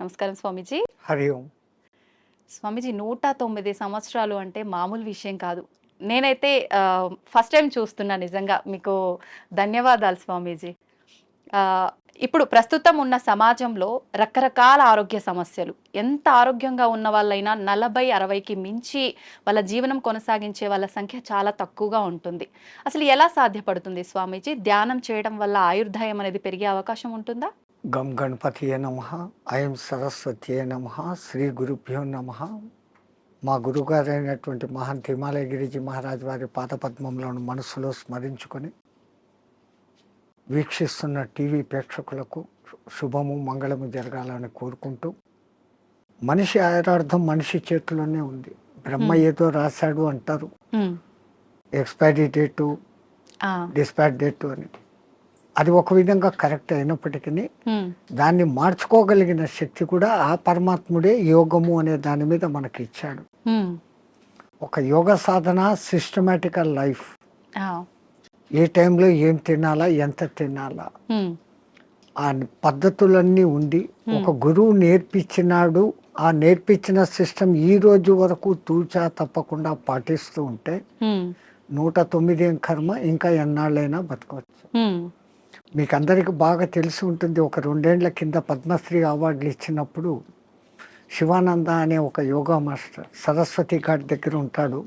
నమస్కారం స్వామీజీ. హరి ఓం. స్వామీజీ నూట తొమ్మిది సంవత్సరాలు అంటే మామూలు విషయం కాదు. నేనైతే ఫస్ట్ టైం చూస్తున్నా నిజంగా. మీకు ధన్యవాదాలు స్వామీజీ. ఇప్పుడు ప్రస్తుతం ఉన్న సమాజంలో రకరకాల ఆరోగ్య సమస్యలు. ఎంత ఆరోగ్యంగా ఉన్న వాళ్ళైనా నలభై అరవైకి మించి వాళ్ళ జీవనం కొనసాగించే వాళ్ళ సంఖ్య చాలా తక్కువగా ఉంటుంది. అసలు ఎలా సాధ్యపడుతుంది స్వామీజీ? ధ్యానం చేయడం వల్ల ఆయుర్దాయం అనేది పెరిగే అవకాశం ఉంటుందా? గం గణపతియే నమ ఐం సరస్వతియే నమ శ్రీ గురుభ్యో నమ. మా గురుగారైనటువంటి మహంత్ హిమాలయ గిరిజీ మహారాజ్ వారి పాదపద్మంలోని మనసులో స్మరించుకొని వీక్షిస్తున్న టీవీ ప్రేక్షకులకు శుభము మంగళము జరగాలని కోరుకుంటూ మనిషి ఆయురార్థం మనిషి చేతిలోనే ఉంది. బ్రహ్మ. ఏదో రాశాడు అంటారు. ఎక్స్పైరీ డేటు ఆ, డిస్పాచ్ డేటు అని అది ఒక విధంగా కరెక్ట్ అయినప్పటికీ దాన్ని మార్చుకోగలిగిన శక్తి కూడా ఆ పరమాత్ముడే యోగము అనే దాని మీద మనకి ఇచ్చాడు. ఒక యోగ సాధన సిస్టమేటికల్ లైఫ్. ఏ టైంలో ఏం తినాలా ఎంత తినాలా? ఆ పద్ధతులన్నీ ఉండి ఒక గురువు నేర్పించినాడు. ఆ నేర్పించిన సిస్టమ్ ఈ రోజు వరకు తూచా తప్పకుండా పాటిస్తూ ఉంటే నూట తొమ్మిది ఏం కర్మ ఇంకా ఎన్నాళ్ళైనా బతకవచ్చు. మీకు అందరికి బాగా తెలిసి ఉంటుంది ఒక రెండేళ్ళ కింద పద్మశ్రీ అవార్డులు ఇచ్చినప్పుడు శివానంద అనే ఒక యోగా మాస్టర్ సరస్వతి ఘాట్ దగ్గర ఉంటాడు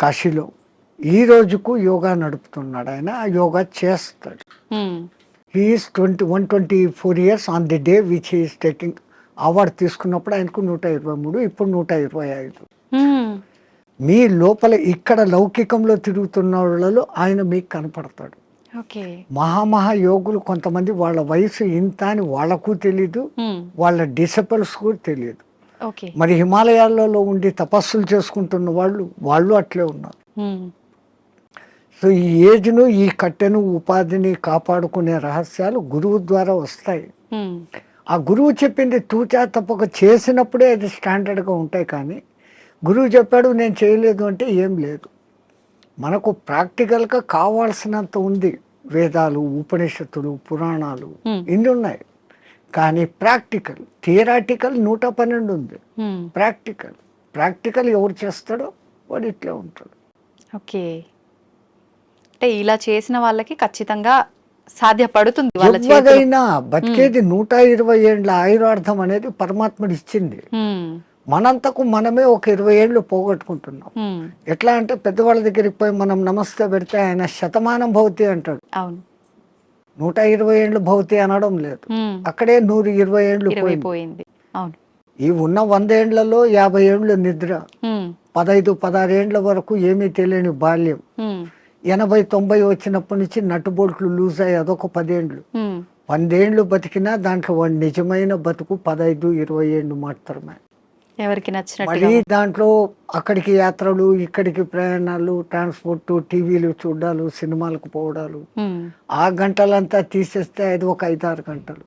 కాశీలో. ఈ రోజుకు యోగా నడుపుతున్నాడు ఆయన యోగా చేస్తాడు. He's twenty one twenty four years on the day which he's taking award తీసుకున్నప్పుడు ఆయనకు నూట ఇరవై మూడు ఇప్పుడు నూట ఇరవై ఐదు. మీ లోపల ఇక్కడ లౌకికంలో తిరుగుతున్న వాళ్ళలో ఆయన మీకు కనపడతాడు. మహామహా యోగులు కొంతమంది వాళ్ళ వయసు ఇంత అని వాళ్ళకు తెలీదు వాళ్ళ డిసబుల్స్ కూడా తెలియదు మరి హిమాలయాలలో ఉండి తపస్సులు చేసుకుంటున్న వాళ్ళు వాళ్ళు అట్లే ఉన్నారు. సో ఈ ఏజ్ను ఈ కట్టెను ఉపాధిని కాపాడుకునే రహస్యాలు గురువు ద్వారా వస్తాయి. ఆ గురువు చెప్పింది తూచా తప్పక చేసినప్పుడే అది స్టాండర్డ్గా ఉంటాయి కానీ గురువు చెప్పాడు నేను చేయలేదు అంటే ఏం లేదు. మనకు ప్రాక్టికల్గా కావాల్సినంత ఉంది. వేదాలు ఉపనిషత్తులు పురాణాలు. ఇన్ని ఉన్నాయి కానీ ప్రాక్టికల్ థియరాటికల్ నూట పన్నెండు ఉంది. ప్రాక్టికల్. ప్రాక్టికల్ ఎవరు చేస్తాడో వాడు ఇట్లే ఉంటాడు. ఓకే. అంటే ఇలా చేసిన వాళ్ళకి ఖచ్చితంగా సాధ్యపడుతుంది ఎవరైనా బతికేది నూట ఇరవై ఏండ్ల ఆయురార్థం అనేది పరమాత్ముడు ఇచ్చింది. మనంతకు మనమే ఒక ఇరవై ఏళ్ళు పోగొట్టుకుంటున్నాం. ఎట్లా అంటే పెద్దవాళ్ళ దగ్గరికి పోయి మనం నమస్తే పెడితే ఆయన శతమానం భవతి అంటాడు. నూట ఇరవై ఏళ్ళు భవతి అనడం లేదు. అక్కడే నూరు ఇరవై ఏళ్ళు పోయింది. ఈ ఉన్న వంద ఏండ్లలో యాభై ఏళ్ళు నిద్ర. ఉమ్, పదైదు పదహారు ఏండ్ల వరకు ఏమీ తెలియని బాల్యం. ఎనభై తొంభై వచ్చినప్పటి నుంచి నట్టుబోట్లు లూజ్ అయ్యి అదొక పదేండ్లు వందేండ్లు బతికినా దాంట్లో వాడి నిజమైన బతుకు పదైదు ఇరవై ఏళ్ళు మాత్రమే. ఎవరికి నచ్చినట్టుగా మరి దాంట్లో అక్కడికి యాత్రలు ఇక్కడికి ప్రయాణాలు ట్రాన్స్పోర్ట్ టీవీలు చూడాలు సినిమాలకు పోవడాలు. ఆ గంటలంతా తీసేస్తే అది ఒక ఐదారు గంటలు.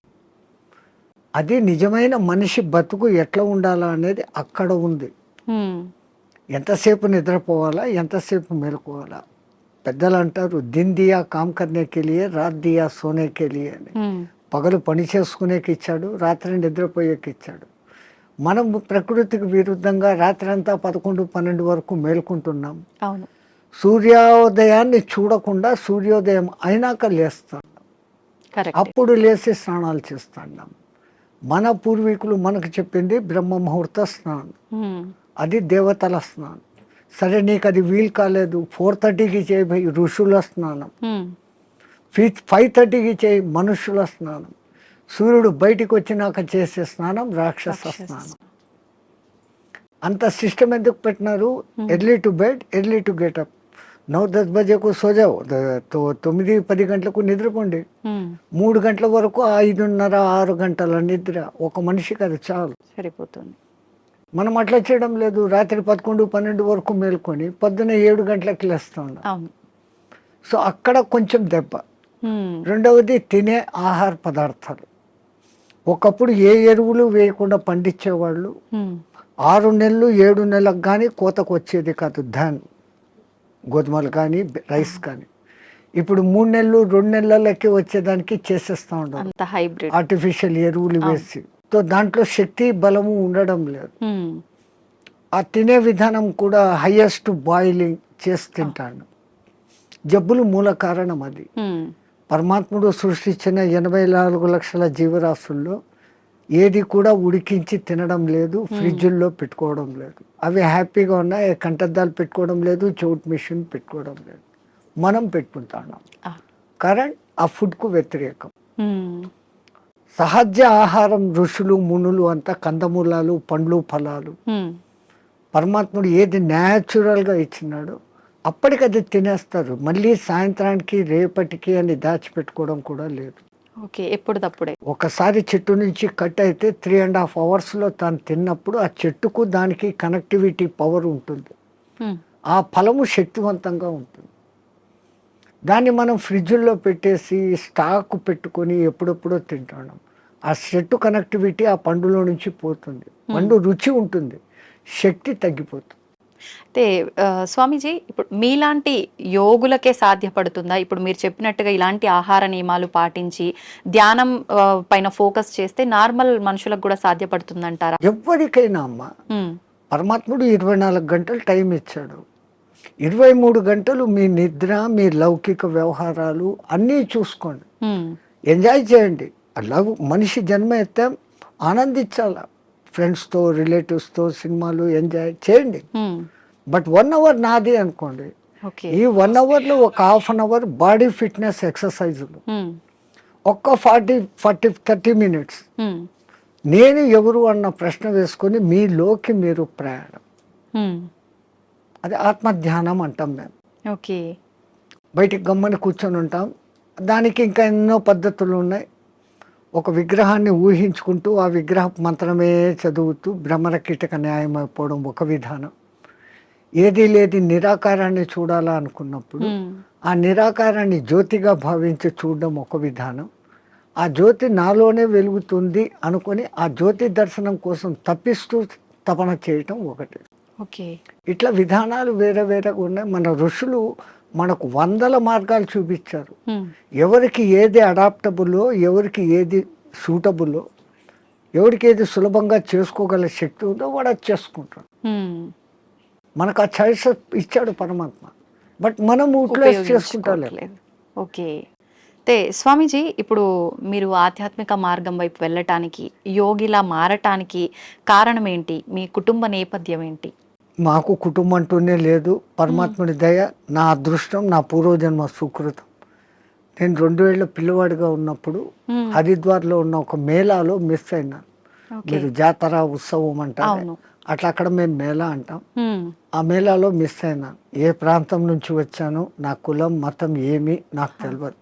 అది నిజమైన మనిషి బతుకు ఎట్లా ఉండాలా అనేది అక్కడ ఉంది. ఎంతసేపు నిద్రపోవాలా ఎంతసేపు మేలుకోవాలా? పెద్దలు అంటారు దిన్ దియా కామ్ కర్నేకి లియే రాత్ దియా అని. పగలు పని చేసుకునేకి ఇచ్చాడు రాత్రి నిద్రపోయేకి ఇచ్చాడు. మనం ప్రకృతికి విరుద్ధంగా రాత్రి అంతా పదకొండు పన్నెండు వరకు మేల్కుంటున్నాం. అవును. సూర్యోదయాన్ని చూడకుండా సూర్యోదయం అయినాక లేస్తాం. అప్పుడు లేచి స్నానాలు చేస్తున్నాం మన పూర్వీకులు మనకు చెప్పింది బ్రహ్మ ముహూర్త స్నానం. అది దేవతల స్నానం. సరే నీకు అది వీలు కాలేదు. ఫోర్ థర్టీకి చేయి ఋషుల స్నానం. ఫైవ్ థర్టీకి చేయి మనుషుల స్నానం. సూర్యుడు బయటికి వచ్చినాక చేసే స్నానం రాక్షస స్నానం. అంత సిస్టమ్ ఎందుకు పెట్టినారు? Early to bed early to get up now దస్ బజేకు సోజావు. తొమ్మిది పది గంటలకు నిద్రపోండి. మూడు గంటల వరకు ఐదున్నర ఆరు గంటల నిద్ర. ఒక మనిషికి అది చాలు. సరిపోతుంది. మనం అట్లా చేయడం లేదు. రాత్రి పదకొండు పన్నెండు వరకు మేల్కొని పొద్దున ఏడు గంటలకు లేస్తా. ఉన్నాం అవును. సో అక్కడ కొంచెం దెబ్బ. రెండవది తినే ఆహార పదార్థాలు. ఒకప్పుడు ఏ ఎరువులు వేయకుండా పండించేవాళ్ళు? ఆరు నెలలు ఏడు నెలలకు కానీ కోతకు వచ్చేది కాదు. ధాన్ గోధుమలు కానీ రైస్ కానీ. ఇప్పుడు మూడు నెలలు రెండు నెలలకి వచ్చేదానికి చేసేస్తా హైబ్రిడ్. ఆర్టిఫిషియల్ ఎరువులు వేసి. సో దాంట్లో శక్తి బలము ఉండడం లేదు. ఆ తినే విధానం కూడా హైయెస్ట్ బాయిలింగ్ చేసి తింటాను. జబ్బులు మూల కారణం అది. పరమాత్ముడు సృష్టించిన ఎనభై నాలుగు లక్షల జీవరాశుల్లో ఏది కూడా ఉడికించి తినడం లేదు ఫ్రిడ్జుల్లో పెట్టుకోవడం లేదు అవి హ్యాపీగా ఉన్నాయి కంటద్దాలు పెట్టుకోవడం లేదు చోట్ మిషన్ పెట్టుకోవడం లేదు మనం పెట్టుకుంటున్నాం ఆ. కరెంట్ ఆ ఫుడ్కు వ్యతిరేకం. సహజ ఆహారం ఋషులు మునులు అంతా కందమూలాలు పండ్లు ఫలాలు. పరమాత్ముడు ఏది న్యాచురల్గా ఇచ్చినాడో అప్పటికది తినేస్తారు. మళ్ళీ సాయంత్రానికి రేపటికి అని దాచిపెట్టుకోవడం కూడా లేదు. ఓకే ఎప్పుడు తప్పుడే ఒకసారి చెట్టు నుంచి కట్ అయితే త్రీ అండ్ హాఫ్ అవర్స్లో తాను తిన్నప్పుడు ఆ చెట్టుకు దానికి కనెక్టివిటీ పవర్ ఉంటుంది. ఆ ఫలము శక్తివంతంగా ఉంటుంది. దాన్ని మనం ఫ్రిడ్జ్లో పెట్టేసి స్టాక్ పెట్టుకొని ఎప్పుడెప్పుడో తింటున్నాం ఆ చెట్టు కనెక్టివిటీ ఆ పండులో నుంచి పోతుంది. పండు రుచి ఉంటుంది. శక్తి తగ్గిపోతుంది. అయితే స్వామీజీ ఇప్పుడు మీలాంటి యోగులకే సాధ్యపడుతుందా? ఇప్పుడు మీరు చెప్పినట్టుగా ఇలాంటి ఆహార నియమాలు పాటించి ధ్యానం పైన ఫోకస్ చేస్తే నార్మల్ మనుషులకు కూడా సాధ్యపడుతుందంటారా? ఎవరికైనా అమ్మ. మ్మ్. పరమాత్ముడు ఇరవై నాలుగు గంటలు టైం ఇచ్చాడు. ఇరవై మూడు గంటలు మీ నిద్ర మీ లౌకిక వ్యవహారాలు అన్నీ చూసుకోండి. ఎంజాయ్ చేయండి. లవ్ మనిషి జన్మ ఎత్తే ఆనందించాల? ఫ్రెండ్స్తో రిలేటివ్స్తో సినిమాలు ఎంజాయ్ చేయండి. మ్మ్. బట్ వన్ అవర్ నాది అనుకోండి. ఓకే ఈ వన్ అవర్లో ఒక half an hour body fitness ఎక్సర్సైజులు. మ్మ్. ఒక్క ఫార్టీ ఫార్టీ థర్టీ మినిట్స్. మ్మ్. నేను ఎవరు అన్న ప్రశ్న వేసుకొని మీలోకి మీరు ప్రయాణం. అది ఆత్మధ్యానం అంటాం మేము. ఓకే బయటికి గమ్మని కూర్చొని ఉంటాం. దానికి ఇంకా ఎన్నో పద్ధతులు ఉన్నాయి. ఒక విగ్రహాన్ని ఊహించుకుంటూ ఆ విగ్రహ మంత్రమే చదువుతూ భ్రమర కీటక న్యాయం అయిపోవడం ఒక విధానం. ఏది లేది నిరాకారాన్ని చూడాలా అనుకున్నప్పుడు. ఆ నిరాకారాన్ని జ్యోతిగా భావించి చూడడం ఒక విధానం. ఆ జ్యోతి నాలోనే వెలుగుతుంది అనుకొని ఆ జ్యోతి దర్శనం కోసం తప్పిస్తూ తపన చేయటం ఒకటి. ఓకే. ఇట్లా విధానాలు వేరే వేరేగా ఉన్నాయి. మన ఋషులు మనకు వందల మార్గాలు చూపించారు. ఎవరికి ఏది అడాప్టబుల్లో ఎవరికి ఏది సూటబుల్లో ఎవరికి ఏది సులభంగా చేసుకోగల శక్తి ఉందో వాడు అది చేసుకుంటాడు. మనకు ఆ చాయిస్ ఇచ్చాడు పరమాత్మ. బట్ మనం యూటిలైజ్ చేసుకుంటా. ఓకే. అయితే స్వామీజీ ఇప్పుడు మీరు ఆధ్యాత్మిక మార్గం వైపు వెళ్ళటానికి యోగిలా మారటానికి కారణం ఏంటి? మీ కుటుంబ నేపథ్యం ఏంటి? మాకు కుటుంబం అంటూనే లేదు. పరమాత్ముడి దయ నా అదృష్టం నా పూర్వజన్మ సుకృతం. నేను రెండు ఏళ్ళ పిల్లవాడిగా ఉన్నప్పుడు. హరిద్వార్లో ఉన్న ఒక మేళాలో మిస్ అయినాను మీరు జాతర ఉత్సవం అంటారు అట్లా అక్కడ మేము మేళా అంటాం. ఆ మేళాలో మిస్ అయినా. ఏ ప్రాంతం నుంచి వచ్చాను నా కులం మతం ఏమి నాకు తెలియదు.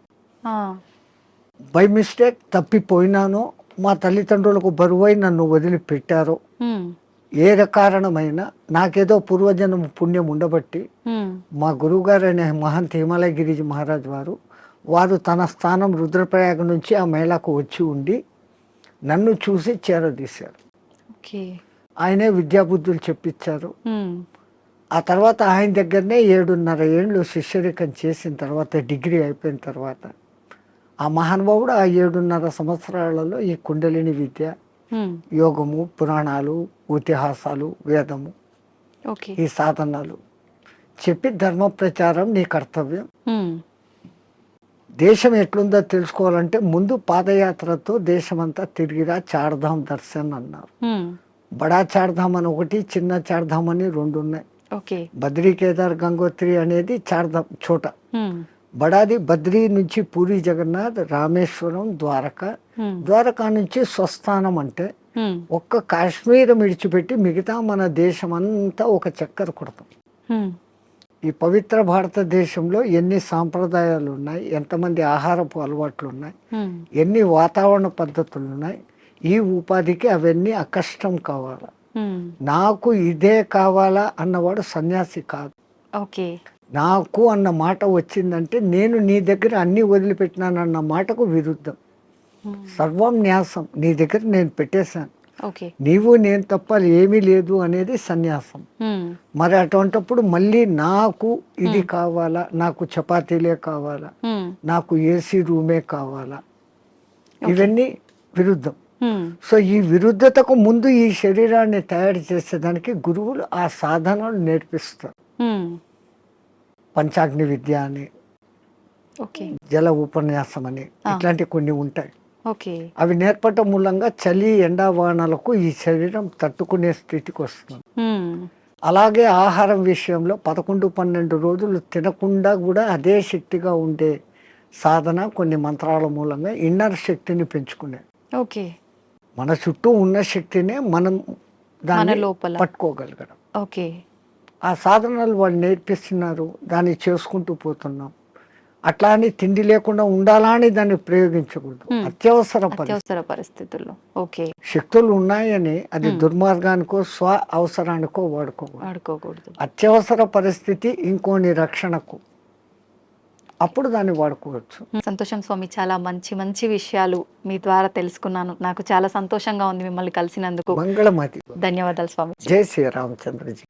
బై మిస్టేక్ తప్పిపోయినానో మా తల్లిదండ్రులకు బరువై నన్ను వదిలిపెట్టారో. ఏ కారణమైనా నాకేదో పూర్వజన్మ పుణ్యం ఉండబట్టి. మా గురువుగారు అనే మహంత్ హిమాలయ గిరిజి మహారాజ్ వారు వారు తన స్థానం రుద్రప్రయాగ నుంచి ఆ మేళాకు వచ్చి ఉండి నన్ను చూసి చేరదీశారు ఆయనే విద్యాబుద్ధులు చెప్పించారు. ఆ తర్వాత ఆయన దగ్గరనే ఏడున్నర ఏళ్ళు శిష్యరికం చేసిన తర్వాత డిగ్రీ అయిపోయిన తర్వాత ఆ మహానుభావుడు ఆ ఏడున్నర సంవత్సరాలలో ఈ కుండలిని విద్య. యోగము పురాణాలు ఇతిహాసాలు వేదము ఓకే ఈ సాధనాలు. చెప్పి ధర్మ ప్రచారం నీ కర్తవ్యం. మ్మ్. దేశం ఎట్లుందో తెలుసుకోవాలంటే ముందు పాదయాత్రతో దేశమంతా తిరిగిరా చార్ధాం దర్శన్ అన్నారు. మ్మ్. బడా చార్ధాం అని ఒకటి చిన్న చార్ధాం అని రెండు ఉన్నాయి. ఓకే బద్రీ కేదార్ గంగోత్రి అనేది చార్ధాం చోట. బడాది బద్రీ నుంచి పూరి జగన్నాథ్ రామేశ్వరం ద్వారక. ద్వారకా నుంచి స్వస్థానం అంటే. ఒక్క కాశ్మీర్ విడిచిపెట్టి మిగతా మన దేశం అంతా ఒక చక్కర కొడతాం. ఈ పవిత్ర భారతదేశంలో ఎన్ని సాంప్రదాయాలు ఉన్నాయి ఎంతమంది ఆహారపు అలవాట్లు ఉన్నాయి. ఎన్ని వాతావరణ పద్ధతులు ఉన్నాయి ఈ ఉపాధికి అవన్నీ అకష్టం కావాలా. నాకు ఇదే కావాలా అన్నవాడు సన్యాసి కాదు ఓకే నాకు అన్న మాట వచ్చిందంటే నేను నీ దగ్గర అన్ని వదిలిపెట్టినానన్న మాటకు విరుద్ధం. సర్వం న్యాసం నీ దగ్గర నేను పెట్టేశాను నీవు నేను తప్ప ఏమీ లేదు అనేది సన్యాసం. మరి అటువంటప్పుడు మళ్ళీ నాకు ఇది కావాలా నాకు చపాతీలే కావాలా. నాకు ఏసీ రూమే కావాలా ఇవన్నీ విరుద్ధం. సో ఈ విరుద్ధతకు ముందు ఈ శరీరాన్ని తయారు చేసేదానికి గురువులు ఆ సాధనలు నేర్పిస్తారు. పంచాగ్ని విద్య అని ఓకే. జల ఉపన్యాసం అని ఆ. ఇట్లాంటివి కొన్ని ఉంటాయి. ఓకే. అవి నేర్పటం మూలంగా చలి ఎండావానలకు ఈ శరీరం తట్టుకునే స్థితికి వస్తుంది. అలాగే ఆహారం విషయంలో పదకొండు పన్నెండు రోజులు తినకుండా కూడా అదే శక్తిగా ఉండే సాధన కొన్ని మంత్రాల మూలంగా ఇన్నర్ శక్తిని పెంచుకునే. ఓకే. మన చుట్టూ ఉన్న శక్తినే మనం దాన్ని లోపల. పట్టుకోగలగడం. ఓకే. ఆ సాధనలు వాళ్ళు నేర్పిస్తున్నారు దాన్ని చేసుకుంటూ పోతున్నాం. అట్లా అని తిండి లేకుండా ఉండాలా అని దాన్ని ప్రయోగించకూడదు. అత్యవసర అత్యవసర పరిస్థితుల్లో. ఓకే. శక్తులు ఉన్నాయని అది. దుర్మార్గానికో స్వ అవసరానికో వాడుకోకూడదు. వాడుకోకూడదు. అత్యవసర పరిస్థితి ఇంకోని రక్షణకు. అప్పుడు దాన్ని వాడుకోవచ్చు. సంతోషం స్వామి చాలా మంచి మంచి విషయాలు మీ ద్వారా తెలుసుకున్నాను. నాకు చాలా సంతోషంగా ఉంది మిమ్మల్ని కలిసినందుకు. మంగళమతి ధన్యవాదాలు స్వామి. జై శ్రీరామచంద్రజీ